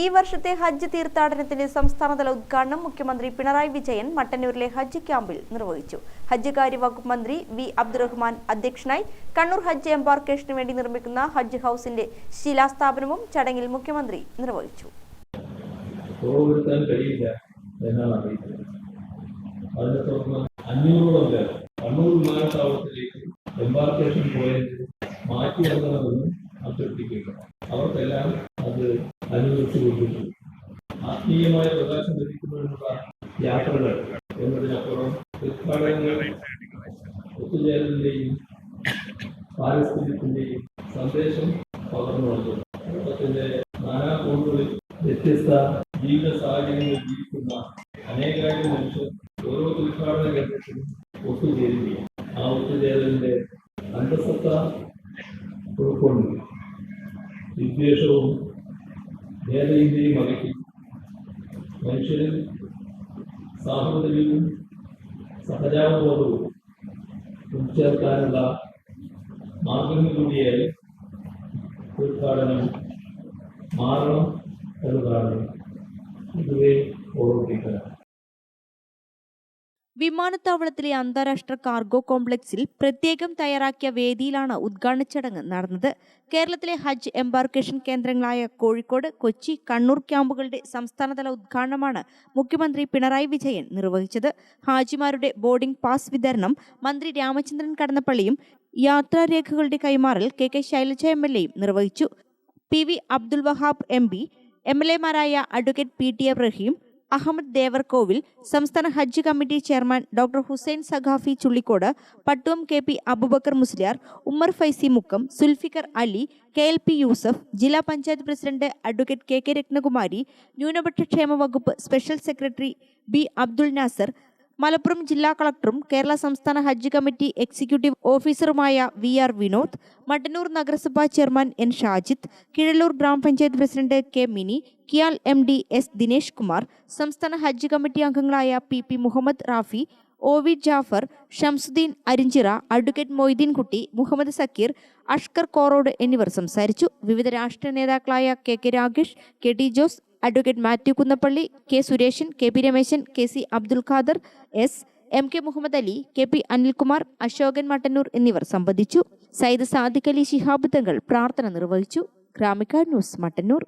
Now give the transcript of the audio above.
ഈ വർഷത്തെ ഹജ്ജ് തീർത്ഥാടനത്തിന്റെ സംസ്ഥാനതല ഉദ്ഘാടനം മുഖ്യമന്ത്രി പിണറായി വിജയൻ മട്ടന്നൂരിലെ ഹജ്ജ് ക്യാമ്പിൽ നിർവഹിച്ചു. ഹജ്ജ് കാര്യ വകുപ്പ് മന്ത്രി വി അബ്ദുറഹ്മാൻ അധ്യക്ഷനായി കണ്ണൂർ ഹജ്ജ് എംബാർക്കേഷന് വേണ്ടി നിർമ്മിക്കുന്ന ഹജ്ജ് ഹൌസിന്റെ ശിലാസ്ഥാപനവും ചടങ്ങിൽ മുഖ്യമന്ത്രി നിർവഹിച്ചു. എംബാർക്കേഷൻ അവർക്കെല്ലാം അനുവദിച്ചു ആത്മീയമായ പ്രകാശം ലഭിക്കുന്നതിനുള്ള യാത്രകൾ എന്നതിനപ്പുറം തീർത്ഥാടനങ്ങൾ ഒത്തുചേരലിന്റെയും പാരിസ്ഥിതികത്തിന്റെയും സന്ദേശം പകർന്നു നൽകുന്നു. ലോകത്തിന്റെ നാനാകോണുകളിൽ വ്യത്യസ്ത ജീവിത സാഹചര്യങ്ങളിൽ ജീവിക്കുന്ന അനേകായിരം മനുഷ്യർ ഓരോ തീർത്ഥാടന കേന്ദ്രത്തിലും ഒത്തുചേരുകയും ആ ഒത്തുചേരലിന്റെ അന്തസത്ത ഉൾക്കൊണ്ട് വിദ്വേഷവും ഭേദയിന്റെയും അകറ്റി മനുഷ്യരിൽ സാഹോദര്യവും സഹജാവബോധവും ഉൾച്ചേർക്കാനുള്ള മാർഗങ്ങൾ കൂടിയായി തീർത്ഥാടനം മാറണം എന്നതാണ് ഇതുവരെ ഓർമ്മിപ്പിക്കുക വിമാനത്താവളത്തിലെ അന്താരാഷ്ട്ര കാർഗോ കോംപ്ലക്സിൽ പ്രത്യേകം തയ്യാറാക്കിയ വേദിയിലാണ് ഉദ്ഘാടന ചടങ്ങ് നടന്നത്. കേരളത്തിലെ ഹജ്ജ് എംബാർക്കേഷൻ കേന്ദ്രങ്ങളായ കോഴിക്കോട് കൊച്ചി കണ്ണൂർ ക്യാമ്പുകളുടെ സംസ്ഥാനതല ഉദ്ഘാടനമാണ് മുഖ്യമന്ത്രി പിണറായി വിജയൻ നിർവഹിച്ചത്. ഹാജിമാരുടെ ബോർഡിംഗ് പാസ് വിതരണം മന്ത്രി രാമചന്ദ്രൻ കടന്നപ്പള്ളിയും യാത്രാരേഖകളുടെ കൈമാറൽ K K Shailaja M L എയും നിർവഹിച്ചു. P V Abdul Wahab M P M L എമാരായ advocate P T Ebrahim Ahammed Devarkovil സംസ്ഥാന Hajj committee chairman doctor Hussain Saqafi Chullikode Pattuvam K P Abubakar Musliyar Ummer Faizy Mukkam Sulfikar Ali K L P Yusuf ജില്ലാ panchayat president advocate K K Ratnakumari ന്യൂനപക്ഷ ക്ഷേമ വകുപ്പ് special secretary B Abdul Nasar Malappuram ജില്ലാ കളക്ടറും കേരള സംസ്ഥാന ഹജ്ജ് committee executive ഓഫീസറുമായ V R Vinod Mattannur നഗരസഭാ chairman N Shajith Kizhalur ഗ്രാമപഞ്ചായത്ത് president K Mini KIAL M D S Dinesh Kumar സംസ്ഥാന ഹജ്ജ് കമ്മിറ്റി അംഗങ്ങളായ P P Muhammad Rafi O V Jafar Shamsuddin Arinchira advocate Moideenkutty Muhammad Sakkir Ashkar Korod എന്നിവർ സംസാരിച്ചു. വിവിധ രാഷ്ട്രീയ നേതാക്കളായ K K Ragesh K T Jose advocate Mathew Kunnappally K Sureshan K P Rameshan K C Abdul Khader S M K Muhammad Ali K P Anilkumar Ashokan Mattannur എന്നിവർ സംബന്ധിച്ചു. സയ്യിദ് സാദിഖ് അലി ശിഹാബ് തങ്ങൾ പ്രാർത്ഥന നിർവഹിച്ചു. Gramika news Mattannur.